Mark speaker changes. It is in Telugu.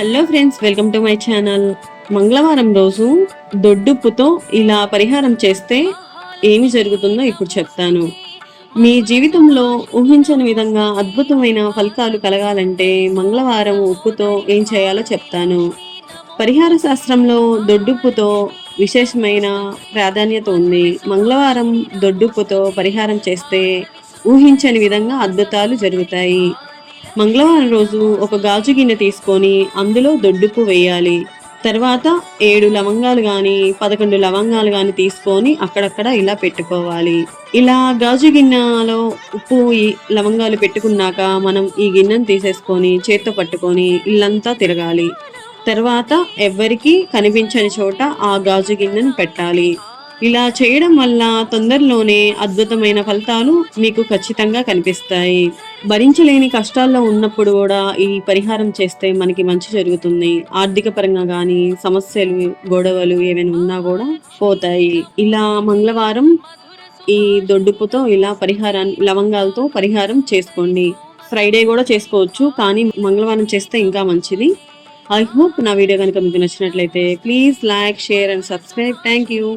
Speaker 1: Hello friends welcome to my channel మంగళవారం రోజు దొడ్డుప్పుతో ఇలా పరిహారం చేస్తే ఏమి జరుగుతుందో ఇప్పుడు చెప్తాను. మీ జీవితంలో ఊహించని విధంగా అద్భుతమైన ఫలితాలు కలగాలంటే మంగళవారం ఉప్పుతో ఏం చేయాలో చెప్తాను. పరిహార శాస్త్రంలో దొడ్డుప్పుతో విశేషమైన ప్రాధాన్యత ఉంది. మంగళవారం దొడ్డుప్పుతో పరిహారం చేస్తే ఊహించని విధంగా అద్భుతాలు జరుగుతాయి. మంగళవారం రోజు ఒక గాజు గిన్నె తీసుకొని అందులో దొడ్డుప్పు వేయాలి. తర్వాత ఏడు లవంగాలు కానీ పదకొండు లవంగాలు కానీ తీసుకొని అక్కడక్కడ ఇలా పెట్టుకోవాలి. ఇలా గాజు గిన్నెలో ఉప్పు ఈ లవంగాలు పెట్టుకున్నాక మనం ఈ గిన్నెను తీసేసుకొని చేత్తో పట్టుకొని ఇల్లంతా తిరగాలి. తర్వాత ఎవ్వరికీ కనిపించని చోట ఆ గాజు గిన్నెను పెట్టాలి. ఇలా చేయడం వల్ల తొందరలోనే అద్భుతమైన ఫలితాలు మీకు ఖచ్చితంగా కనిపిస్తాయి. భరించలేని కష్టాల్లో ఉన్నప్పుడు కూడా ఈ పరిహారం చేస్తే మనకి మంచి జరుగుతుంది. ఆర్థిక పరంగా కానీ సమస్యలు గొడవలు ఏమైనా ఉన్నా కూడా పోతాయి. ఇలా మంగళవారం ఈ దొడ్డుపుతో ఇలా పరిహారాన్ని లవంగాలతో పరిహారం చేసుకోండి. ఫ్రైడే కూడా చేసుకోవచ్చు కానీ మంగళవారం చేస్తే ఇంకా మంచిది. ఐ హోప్ నా వీడియో కనుక మీకు నచ్చినట్లయితే please like share and subscribe. Thank you.